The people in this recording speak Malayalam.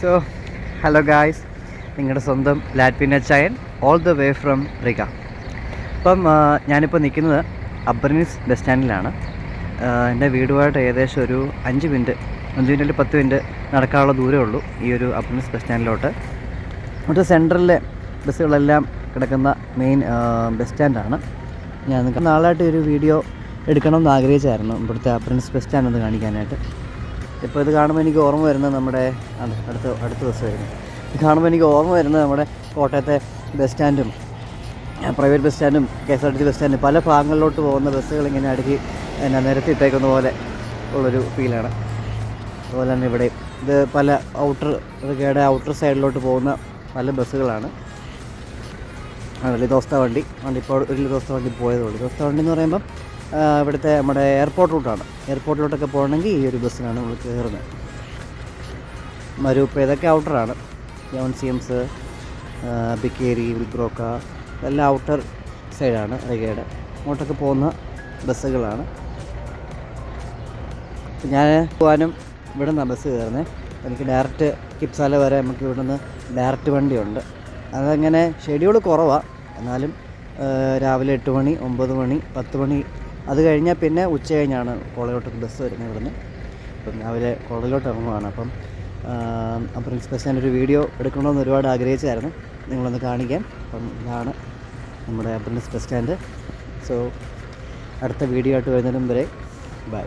സോ ഹലോ ഗായ്സ് നിങ്ങളുടെ സ്വന്തം ലാറ്റ്വിന ചായൻ ഓൾ ദ വേ ഫ്രം റിക അപ്പം ഞാനിപ്പോൾ നിൽക്കുന്നത് അബ്രനീസ് ബസ് സ്റ്റാൻഡിലാണ് എന്റെ വീടുമായിട്ട് ഏകദേശം ഒരു അഞ്ച് മിനിറ്റ് അഞ്ച് മിനിറ്റ് പത്ത് മിനിറ്റ് നടക്കാനുള്ള ദൂരമേ ഉള്ളൂ ഈ ഒരു അബ്രനീസ് ബസ് സ്റ്റാൻഡിലോട്ട് എന്നിട്ട് സെൻട്രലിലെ ബസ്സുകളെല്ലാം കിടക്കുന്ന മെയിൻ ബസ് സ്റ്റാൻഡാണ് ഞാൻ നാളായിട്ട് ഒരു വീഡിയോ എടുക്കണമെന്ന് ആഗ്രഹിച്ചായിരുന്നു ഇവിടുത്തെ അബ്രനീസ് ബസ് സ്റ്റാൻഡ് ഒന്ന് കാണിക്കാനായിട്ട്. ഇപ്പോൾ ഇത് കാണുമ്പോൾ എനിക്ക് ഓർമ്മ വരുന്നത് നമ്മുടെ അതെ, അടുത്ത അടുത്ത ബസ് വരുന്നത് ഇത് കാണുമ്പോൾ എനിക്ക് ഓർമ്മ വരുന്നത് നമ്മുടെ കോട്ടയത്തെ ബസ് സ്റ്റാൻഡും private bus സ്റ്റാൻഡും K S R T C bus സ്റ്റാൻഡും പല ഭാഗങ്ങളിലോട്ട് പോകുന്ന ബസ്സുകൾ ഇങ്ങനെ അടുക്കി എന്നാ നിരത്തിയിട്ടേക്കുന്ന പോലെ ഉള്ളൊരു ഫീലാണ് അതുപോലെ തന്നെ ഇവിടെ ഇത് പല ഔട്ടർ റികയുടെ ഔട്ടർ സൈഡിലോട്ട് പോകുന്ന പല ബസ്സുകളാണ് ലിതോസ്ത വണ്ടി വണ്ടി ഇപ്പോൾ ഒരു ദോസ്ത വണ്ടി പോയതേ ഉള്ളൂ. ലിതോസ്ത വണ്ടി എന്ന് പറയുമ്പം ഇവിടുത്തെ നമ്മുടെ എയർപോർട്ട് റൂട്ടാണ് എയർപോർട്ടിലോട്ടൊക്കെ പോകണമെങ്കിൽ ഈ ഒരു ബസ്സിനാണ് നമ്മൾ കയറുന്നത്. മരൂപ്പ് ഇതൊക്കെ ഔട്ടറാണ് ജോൺ സിയംസ് ബിക്കേരി വിൽബ്രോക്ക ഇതെല്ലാം ഔട്ടർ സൈഡാണ് റിഗയുടെ അങ്ങോട്ടൊക്കെ പോകുന്ന ബസ്സുകളാണ് ഞാൻ പോകാനും ഇവിടെ നിന്നാണ് ബസ് കയറുന്നത് എനിക്ക് ഡയറക്റ്റ് കിപ്സാല വരെ നമുക്ക് ഇവിടെ നിന്ന് ഡയറക്റ്റ് വണ്ടിയുണ്ട്. അതങ്ങനെ ഷെഡ്യൂൾ കുറവാണ് എന്നാലും രാവിലെ എട്ട് മണി ഒമ്പത് മണി പത്ത് മണി അത് കഴിഞ്ഞാൽ പിന്നെ ഉച്ച കഴിഞ്ഞാണ് കോളേജിലോട്ട് ബസ് വരുന്നത് ഇവിടുന്ന്. അപ്പം രാവിലെ കോളേജിലോട്ട് ഇറങ്ങുവാണ്. അപ്പം അപ്പം ഞാൻ ഒരു വീഡിയോ എടുക്കണമെന്ന് ഒരുപാട് ആഗ്രഹിച്ചായിരുന്നു. നിങ്ങളൊന്ന് കാണിക്കാൻ അപ്പം ഇതാണ് നമ്മുടെ പ്രിൻസ് ബസ് സ്റ്റാൻഡ്. സോ അടുത്ത വീഡിയോ ആയിട്ട് വരുന്നതിനും വരെ ബൈ.